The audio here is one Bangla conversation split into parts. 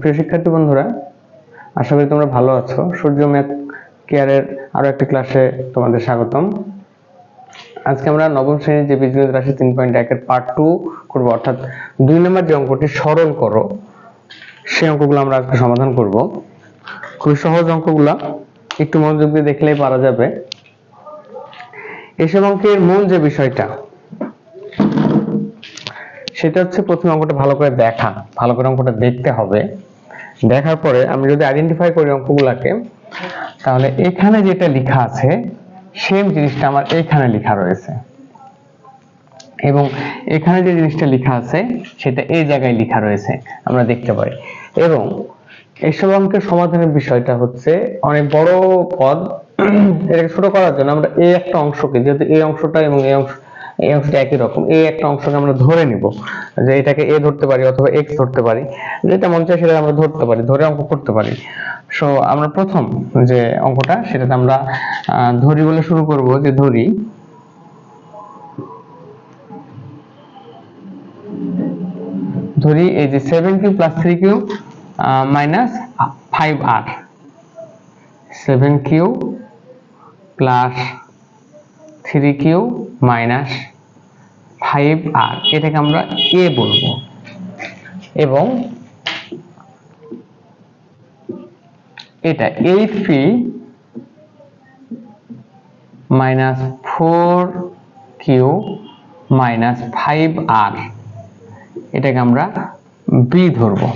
প্রিয় শিক্ষার্থী বন্ধুরা, আশা করি তোমরা ভালো আছো। সূর্য ম্যাথ কেয়ারের আরও একটি ক্লাসে তোমাদের স্বাগতম। আজকে আমরা নবম শ্রেণির যে বীজগণিত রাশি তিন পয়েন্ট একের পার্ট টু করব, অর্থাৎ দুই নম্বর যে অঙ্কটি সরল করো, সেই অঙ্কগুলো আমরা আজকে সমাধান করব। খুবই সহজ অঙ্কগুলো, একটু মনোযোগ দিয়ে দেখলেই পারা যাবে। এসব অঙ্কের মূল যে বিষয়টা, সেটা হচ্ছে প্রথমে অঙ্কটা ভালো করে দেখা, ভালো করে অঙ্কটা দেখতে হবে। দেখার পরে আমি যদি আইডেন্টিফাই করি অঙ্কগুলাকে, তাহলে এখানে যেটা লেখা আছে সেম জিনিসটা আমার এখানে লেখা রয়েছে। এবং এখানে যে জিনিসটা লেখা আছে, সেটা এই জায়গায় লেখা রয়েছে, আমরা দেখতে পাই। এবং এসব অঙ্কের সমাধানের বিষয়টা হচ্ছে, অনেক বড় পদ, এটাকে ছোট করার জন্য আমরা এই একটা অংশকে, যেহেতু এই অংশটা এবং এই অংশ এই অংশটা একই রকম। এই একটা অংশকে আমরা ধরে নিব, যে এটাকে এ ধরতে পারি অথবা এক্স ধরতে পারি। যেটা মন চায় সেটা আমরা ধরতে পারি, ধরে অঙ্ক করতে পারি। সো আমরা প্রথম যে অঙ্কটা সেটাতে আমরা ধরি বলে শুরু করব যে ধরি। ধরি এই যে seven Q plus three Q minus five R seven Q plus three Q minus five R এটাকে আমরা এ বলব। এবং এটা eight P minus four Q minus five R এটাকে আমরা বি ধরব।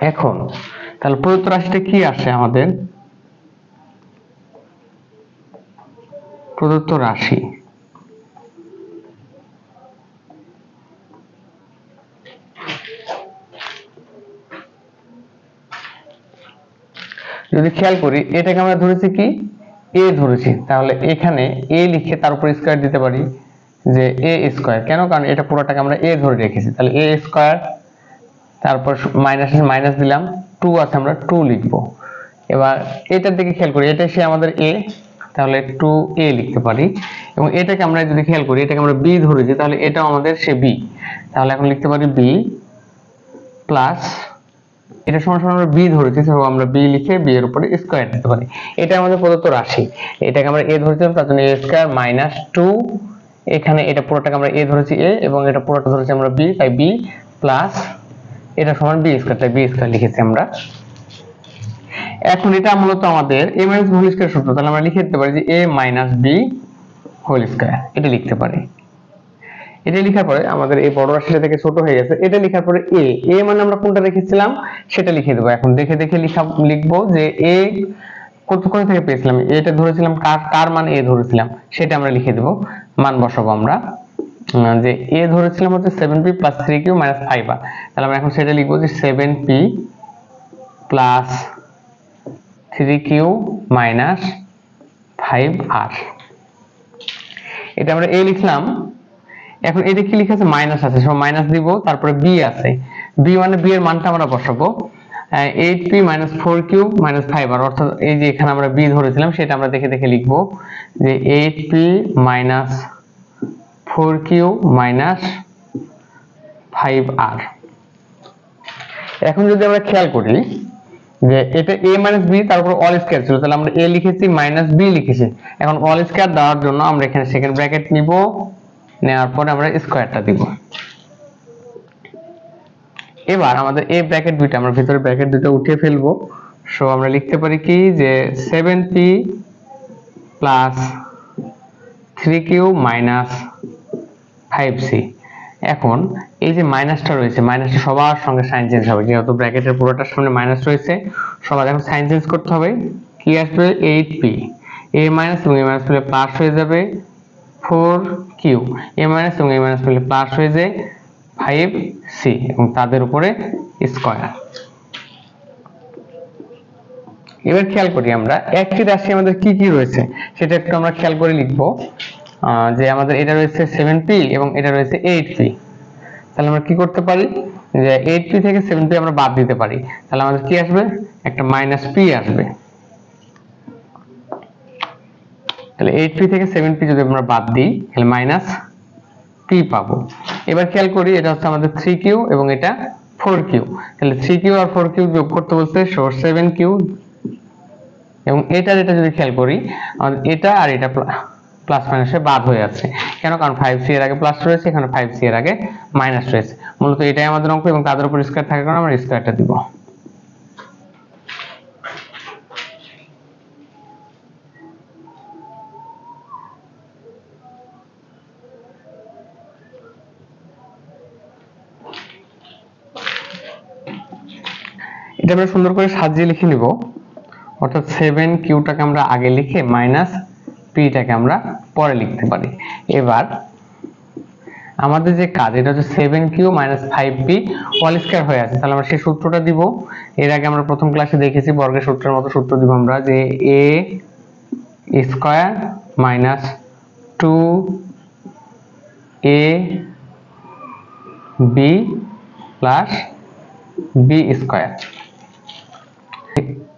এখন, তাহলে প্রদত্ত রাশিটা কি আসে আমাদের? প্রদত্ত রাশি। যদি খেয়াল করি, এটাকে আমরা ধরেছি কি? এ ধরেছি। তাহলে এখানে এ লিখে তার উপর স্কোয়ার দিতে পারি যে এ স্কোয়ার কেন? কারণ এটা পুরোটাকে আমরা এ ধরে রেখেছি। তাহলে এ স্কোয়ার তারপর মাইনাস মাইনাস দিলাম। টু আছে আমরা টু লিখব। এবার এটার দিকে খেয়াল করি। এটা সে আমাদের এ তাহলে টু এ লিখতে পারি। এবং এটাকে আমরা যদি খেয়াল করি, এটাকে আমরা বি ধরেছি, তাহলে এটাও আমাদের সে বি তাহলে এখন লিখতে পারি বি প্লাস এটা সমান সমান আমরা বি ধরেছি তো আমরা বি লিখে বি এর উপরে স্কোয়ার দিতে পারি। এটা আমাদের প্রদত্ত রাশি। এটাকে আমরা এ ধরেছিলাম, তার জন্য এ স্কোয়ার মাইনাস টু এখানে এটা পুরোটাকে আমরা এ ধরেছি এ এবং এটা পুরোটা ধরেছি আমরা বি তাই বি প্লাস এটা সমান বি স্কোয়ার তাই বি স্কোয়ার লিখেছি আমরা। এখন এটা মূলত আমাদের এ মাইনাস হোল স্কোয়ার সূত্র। তাহলে আমরা লিখে দিতে পারি যে A minus B whole square এটা লিখতে পারি। এটা লেখার পরে আমাদের এই বড় রাশিটা থেকে ছোট হয়ে গেছে। এটা লেখার পরে এ এ মানে আমরা কোনটা রেখেছিলাম? সেটা লিখে দেবো। এখন দেখে দেখে লিখা লিখব যে এ কতক্ষণ থেকে পেয়েছিলাম? এটা ধরেছিলাম কার কার মান এ ধরেছিলাম? সেটা আমরা লিখে দেবো। মান বসাবো আমরা। যে এ ধরেছিলাম হচ্ছে seven P plus three Q minus five R তাহলে আমরা এখন সেটা লিখব যে seven P plus three Q minus এটা আমরা এ লিখলাম। এখন এটা কি মাইনাস আছে? সব মাইনাস দিব, তারপরে আছে। মানে এর মানটা আমরা বসাবো। Eight P minus four Q minus five R অর্থাৎ এই যে এখানে আমরা বি ধরেছিলাম, সেটা আমরা দেখে দেখে লিখব যে eight P minus four Q minus five R এখন যদি আমরা খেয়াল করি যে এটা a মাইনাস বি তারপর অল স্কয়ার ছিল। তাহলে আমরা a লিখেছি মাইনাস বি লিখেছি। এখন অল স্কয়ার দেওয়ার জন্য আমরা এখানে সেকেন্ড ব্র্যাকেট নিব। নেওয়ার পরে আমরা স্কয়ারটা দিব। এবার আমাদের a ব্র্যাকেট দুইটা, আমরা ভিতরে ব্র্যাকেট দুটো উঠিয়ে ফেলব। সো আমরা লিখতে পারি কি যে seven P plus three Q minus five C এখন এই যে মাইনাসটা রয়েছে, মাইনাসটা সবার সঙ্গে সাইন চেঞ্জ হবে। যেহেতু ব্র্যাকেটের পুরোটার সামনে মাইনাস রয়েছে, সবার এখন সাইন চেঞ্জ করতে হবে। কি আসবে? Eight P. এ মাইনাস এবং এ মাইনাস পেলে প্লাস হয়ে যাবে ফোর কিউ। এ মাইনাস এবং এ মাইনাস পেলে প্লাস হয়ে যায় ফাইভ সি এবং তাদের উপরে স্কয়ার। এবার খেয়াল করি আমরা একটি রাশি আমাদের কি কি রয়েছে, সেটা একটু আমরা খেয়াল করে লিখব। যে আমাদের এটা রয়েছে সেভেন পি এবং এটা রয়েছে এইট পি তাহলে আমরা কি করতে পারি? যে এইট পি থেকে সেভেন পি আমরা বাদ দিতে পারি। তাহলে আমাদের কি আসবে? একটা মাইনাস পি আসবে। তাহলে এইট পি থেকে সেভেন পি যদি আমরা বাদ দিই, তাহলে মাইনাস পি পাবো। এবার খেয়াল করি, এটা হচ্ছে আমাদের থ্রি কিউ এবং এটা ফোর কিউ তাহলে থ্রি কিউ আর ফোর কিউ যোগ করতে বলছে সো সেভেন কিউ এবং এটার এটা যদি খেয়াল করি, আমাদের এটা আর এটা প্লাস মাইনাসে বাদ হয়ে যাচ্ছে। কেন? কারণ ফাইভ সি এর আগে প্লাস রয়েছে, এখানে ফাইভ সি এর আগে মাইনাস রয়েছে। মূলত এটাই আমাদের অঙ্ক এবং তাদের উপর স্কোয়ার থাকার কারণে আমরা স্কোয়ারটা দিব। এটা আমরা সুন্দর করে সাজিয়ে লিখে নিব। অর্থাৎ সেভেন কিউটাকে আমরা আগে লিখে মাইনাস পিটাকে আমরা পরে লিখতে পারি। এবার আমাদের যে কাজ, এটা হচ্ছে seven Q minus five P all square হয়ে আছে। তাহলে আমরা সেই সূত্রটা দিব। এর আগে আমরা প্রথম ক্লাসে দেখেছি বর্গের সূত্রের মতো সূত্র দিব আমরা যে A square minus two A B plus B square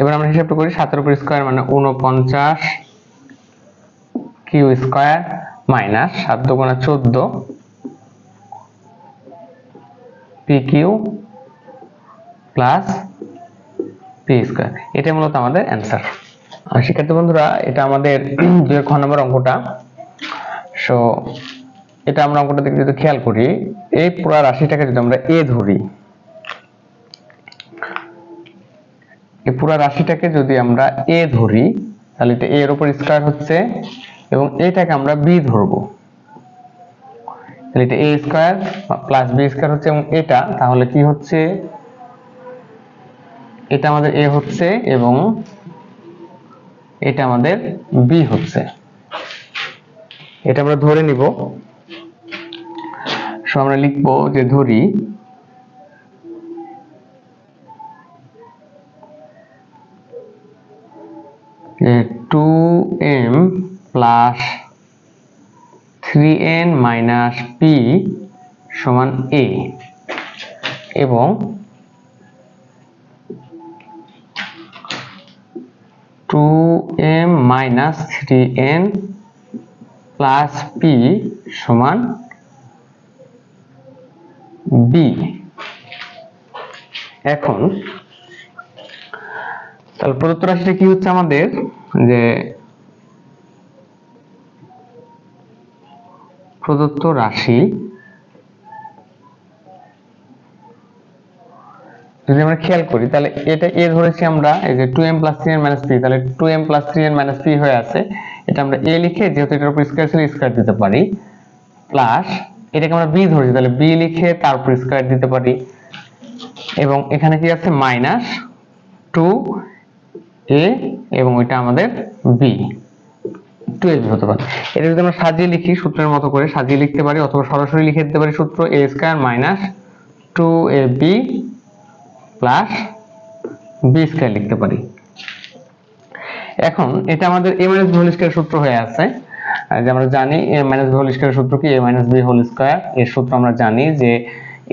এবার আমরা হিসাবটা করি, সাতের উপর স্কোয়ার মানে উনপঞ্চাশ কিউ স্কোয়ার মাইনাস সাত দুগুণা চোদ্দ P Q plus P square. এটাই মূলত আমাদের অ্যান্সার শিক্ষার্থী বন্ধুরা, এটা আমাদের দুই খ নম্বর অঙ্কটা সো এটা আমরা অঙ্কটা দিকে যদি খেয়াল করি, এই পুরো রাশিটাকে যদি আমরা এ ধরি, এই পুরো রাশিটাকে যদি আমরা এ ধরি, তাহলে এটা এর উপর স্কয়ার হচ্ছে এবং এটাকে আমরা বি ধরবো। তাহলে এটা A square plus B square হচ্ছে এবং এটা, তাহলে কি হচ্ছে? এটা আমাদের এ হচ্ছে এবং এটা আমাদের বি হচ্ছে। এটা আমরা ধরে নিব। সো আমরা লিখব যে ধরি two M plus three N minus P সমান এ। এবং two M minus three N plus P সমান বি। এখন তাহলে প্রদত্ত রাশিটা কি হচ্ছে আমাদের? যে প্রদত্ত রাশি, যদি আমরা খেয়াল করি, তাহলে এটা এ ধরেছি আমরা এই যে two M plus three N minus P তাহলে two M plus three N minus P হয়ে আছে। এটা আমরা এ লিখে যেহেতু এটার উপর স্কোয়ার ছিল স্কোয়ার দিতে পারি প্লাস এটাকে আমরা বি ধরেছি, তাহলে বি লিখে তার উপর স্কোয়ার দিতে পারি। এবং এখানে কি আছে? মাইনাস টু এ এবং ওইটা আমাদের বি টুয়েলভ হতে পারে। এটা যদি আমরা সাজিয়ে লিখি, সূত্রের মতো করে সাজিয়ে লিখতে পারি, অথবা সরাসরি লিখে দিতে পারি সূত্র A square minus two A B plus B square লিখতে পারি। এখন এটা আমাদের A minus B whole square সূত্র হয়ে আছে। যে আমরা জানি A minus B whole square সূত্র কি? A minus B whole square এর সূত্র আমরা জানি যে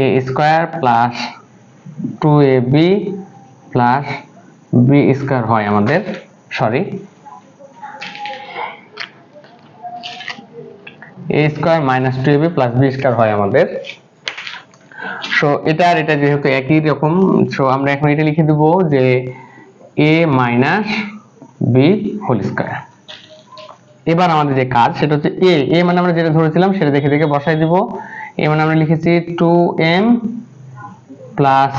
A square plus two A B plus B square হয় আমাদের sorry A square minus two AB plus B square হয় আমাদের। সো এটা আর এটা যেহেতু একই রকম সো আমরা এখন এটা লিখে দেব যে A minus B whole square এবার আমাদের যে কাজ, সেটা হচ্ছে এ এ মানে আমরা যেটা ধরেছিলাম, সেটা দেখে দেখে বসাই দিব। এ মানে আমরা লিখেছি two M plus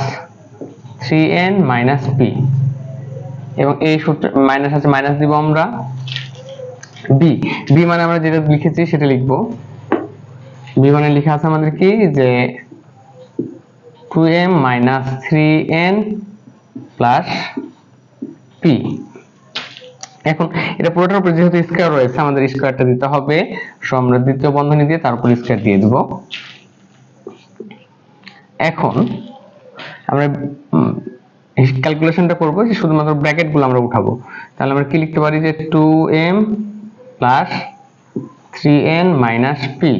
three N minus P এবং এই সূত্র মাইনাস আছে মাইনাস দিব আমরা। বি বি মানে আমরা যেটা লিখেছি সেটা লিখব। বি মানে লেখা আছে আমাদের কি? যে two M minus three N plus P এখন এটা পুরোটার উপর যেহেতু স্কয়ার রয়েছে, আমাদের স্কয়ারটা দিতে হবে। সো আমরা দ্বিতীয় বন্ধনী দিয়ে তারপর স্কয়ার দিয়ে দিব। এখন আমরা ক্যালকুলেশনটা করব যে শুধুমাত্র ব্র্যাকেটগুলো আমরা উঠাবো। তাহলে আমরা কি লিখতে পারি? যে two M plus three N minus P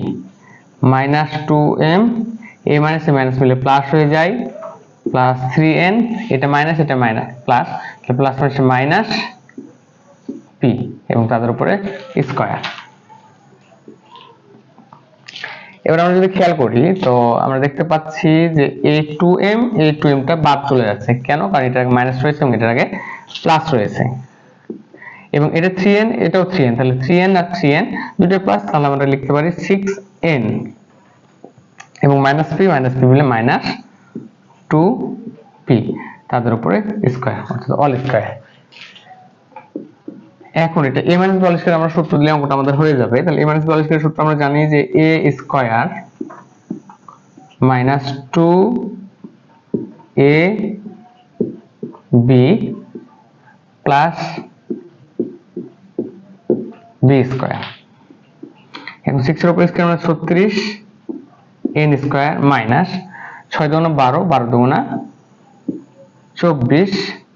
minus two M এ মাইনাস এ মাইনাস মিলে প্লাস হয়ে যায় প্লাস থ্রি এন এটা মাইনাস এটা minus plus plus minus minus P এবং তাদের উপরে স্কয়ার এবার আমরা যদি খেয়াল করি, তো আমরা দেখতে পাচ্ছি যে A two M A two এমটা বাদ চলে যাচ্ছে। কেন? কারণ এটা মাইনাস রয়েছে এবং এটার আগে প্লাস রয়েছে। এবং এটা থ্রি এন এটাও থ্রি এন তাহলে থ্রি এন আর থ্রি এন দুটো প্লাস তাহলে আমরা লিখতে পারি সিক্স এন এবং মাইনাস পি মাইনাস পি মিলে মাইনাস টু পি তাদের উপরে স্কোয়ার অর্থাৎ অল স্কোয়ার এখন এটা A minus B all square আমরা সূত্র দিলে অঙ্কটা আমাদের হয়ে যাবে। তাহলে A minus B all square সূত্র আমরা জানি যে A square minus two A B plus B square এখন সিক্সের উপর স্কোয়ার মানে ছত্রিশ এন স্কোয়ার মাইনাস ছয় দুগুণা বারো বারো দুগুণা চব্বিশ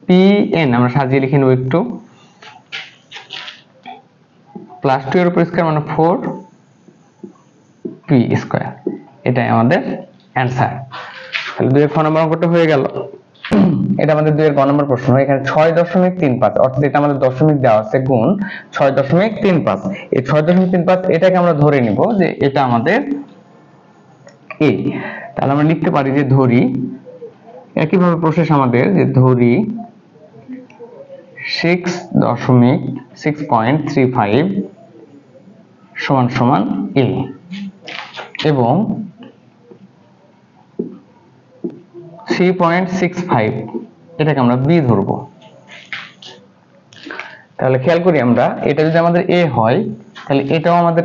পি এন আমরা সাজিয়ে লিখে নেব একটু। প্লাস টু এর উপর স্কোয়ার মানে ফোর পি স্কোয়ার এটাই আমাদের অ্যান্সার তাহলে দুই খ নম্বর অঙ্কটা হয়ে গেল। এটা আমাদের দুই এর গ নম্বর প্রশ্ন। এখানে ছয় দশমিক তিন পাঁচ, অর্থাৎ এটা আমাদের দশমিক দেওয়া আছে গুণ ছয় দশমিক তিন পাঁচ। এই ছয় দশমিক তিন পাঁচ, এটাকে আমরা ধরে নিব যে এটা আমাদের এ তাহলে আমরা লিখতে পারি যে ধরি। একইভাবে প্রসেস আমাদের যে ধরি সিক্স দশমিক সিক্স পয়েন্ট থ্রি ফাইভ সমান সমান এ এবং থ্রি পয়েন্ট সিক্স ফাইভ এটাকে আমরা তাহলে খেয়াল করি আমরা, এটা যদি আমাদের এ হয়, তাহলে এটাও আমাদের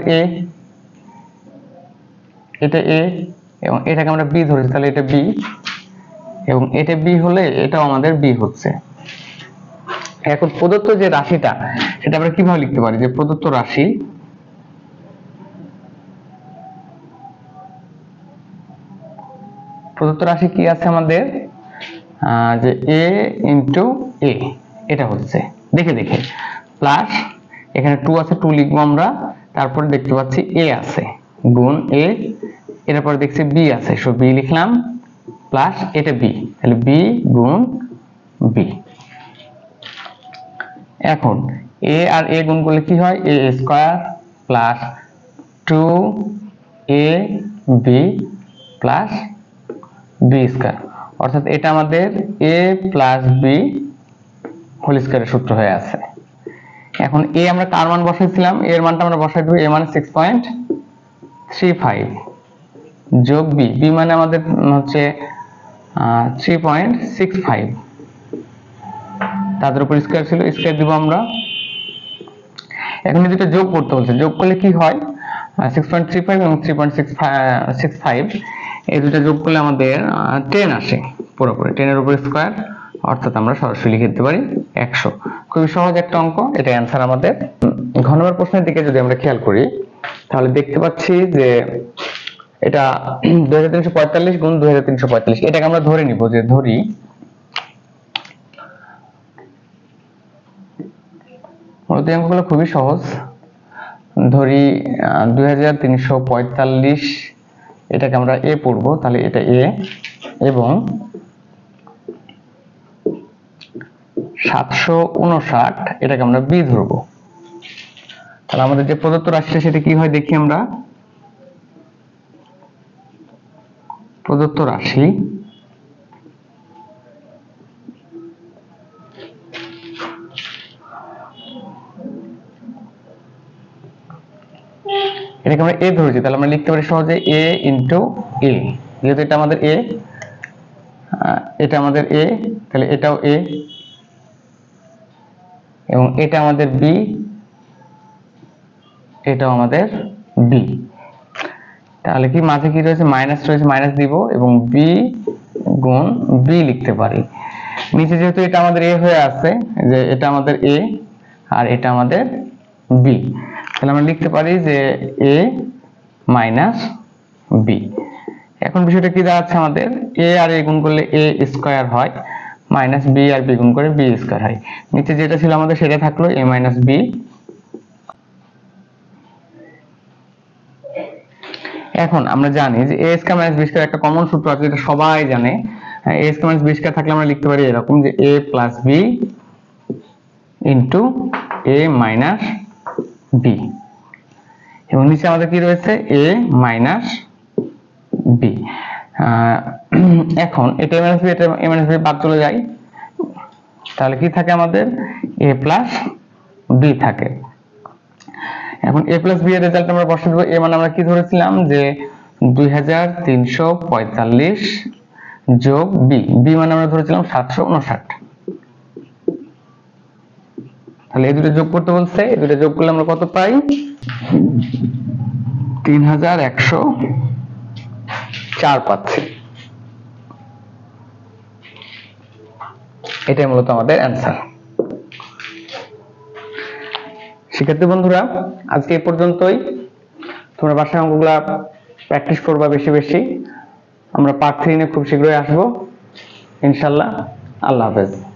এটা এবং এটাকে আমরা বি ধরেছি, তাহলে এটা বি এবং এটা বি হলে এটাও আমাদের বি হচ্ছে। এখন প্রদত্ত যে রাশিটা, সেটা আমরা কীভাবে লিখতে পারি? যে প্রদত্ত রাশি প্রদত্ত রাশি কি আছে আমাদের? যে এ ইন্টু এ এটা হচ্ছে। দেখে দেখে। প্লাস এখানে টু আছে টু লিখব আমরা। তারপরে দেখতে পাচ্ছি এ আছে, গুণ এ এরপর দেখছি বি আছে, সো বি লিখলাম। প্লাস এটা বি তাহলে বি গুণ বি এখন এ আর এ গুণ করলে কি হয়? A square plus two A B plus B square অর্থাৎ এটা আমাদের এ প্লাস বি হোল স্কোয়ারের সূত্র হয়ে আছে। এখন এ আমরা কার মান বসাইছিলাম? এর মানটা আমরা বসাই দেবো এ মানে সিক্স পয়েন্ট থ্রি ফাইভ যোগ বি বি মানে আমাদের হচ্ছে থ্রি পয়েন্ট সিক্স ফাইভ তাদের উপর স্কোয়ার ছিল স্কোয়ার দিব আমরা। এখন দুটো যোগ করতে বলছে। যোগ করলে কি হয়? সিক্স পয়েন্ট থ্রি ফাইভ এবং three point six six five এই দুটা যোগ করলে আমাদের টেন আসে পুরোপুরি। টেনের উপর স্কোয়ার অর্থাৎ আমরা সরাসরি লিখে দিতে পারি একশো। খুবই সহজ একটা অঙ্ক, এটা অ্যান্সার আমাদের। ঘনবার প্রশ্নের দিকে যদি আমরা খেয়াল করি, তাহলে দেখতে পাচ্ছি যে এটা দুই হাজার তিনশো পঁয়তাল্লিশ গুণ দুই হাজার তিনশো পঁয়তাল্লিশ। এটাকে আমরা ধরে নিব যে ধরি মূলত অঙ্কগুলো খুবই সহজ। ধরি দুই হাজার তিনশো পঁয়তাল্লিশ এটাকে আমরা এ পড়ব, তাহলে এটা এ এবং সাতশো উনষাট এটাকে আমরা বি ধরব। তাহলে আমাদের যে প্রদত্ত রাশিটা সেটা কি হয় দেখি আমরা? প্রদত্ত রাশি এটাকে আমরা এ ধরেছি, তাহলে আমরা লিখতে পারি সহজে এ ইন্টু এ যেহেতু এটা আমাদের এ এটা আমাদের এ তাহলে এটাও এ এবং এটা আমাদের বি এটাও আমাদের বি তাহলে কি মাঝে কি রয়েছে? মাইনাস রয়েছে, মাইনাস দিব, এবং বি গুণ বি লিখতে পারি। নিচে যেহেতু এটা আমাদের এ হয়ে আছে, যে এটা আমাদের এ আর এটা আমাদের বি তাহলে আমরা লিখতে পারি যে এ মাইনাস বি এখন বিষয়টা কি দাঁড়াচ্ছে আমাদের? এ আর এ গুণ করলে এ স্কোয়ার হয় মাইনাস বি আর বি গুণ করে বি স্কোয়ার হয়। নিচে যেটা ছিল আমাদের সেটা থাকল এ মাইনাস বি এখন আমরা জানি যে A square minus B square একটা কমন সূত্র আছে, যেটা সবাই জানে। A square minus B square থাকলে আমরা লিখতে পারি এরকম যে A plus B into A minus B এবং নিচে আমাদের কি রয়েছে? এ মাইনাস বি এখন এটা এ মাইনাস বি এটা এ মাইনাস বি বাদ চলে যায় তাহলে কি থাকে আমাদের? এ প্লাস বি থাকে। এখন এ প্লাস বি এর রেজাল্ট আমরা বসে দেবো। এ মানে আমরা কি ধরেছিলাম যে দুই হাজার তিনশো পঁয়তাল্লিশ যোগ বি বি মানে আমরা ধরেছিলাম সাতশো উনষাট। তাহলে এই দুটো যোগ করতে বলছে। এই দুটো যোগ করলে আমরা কত পাই? তিন হাজার একশো চার পাচ্ছি এটাই মূলত আমাদের অ্যান্সার শিক্ষার্থী বন্ধুরা, আজকে এই পর্যন্তই। তোমরা বাসায় অঙ্কগুলা প্র্যাকটিস করবা বেশি বেশি। আমরা পার্ট থ্রি নিয়ে খুব শীঘ্রই আসব। ইনশাল্লাহ, আল্লাহ হাফেজ।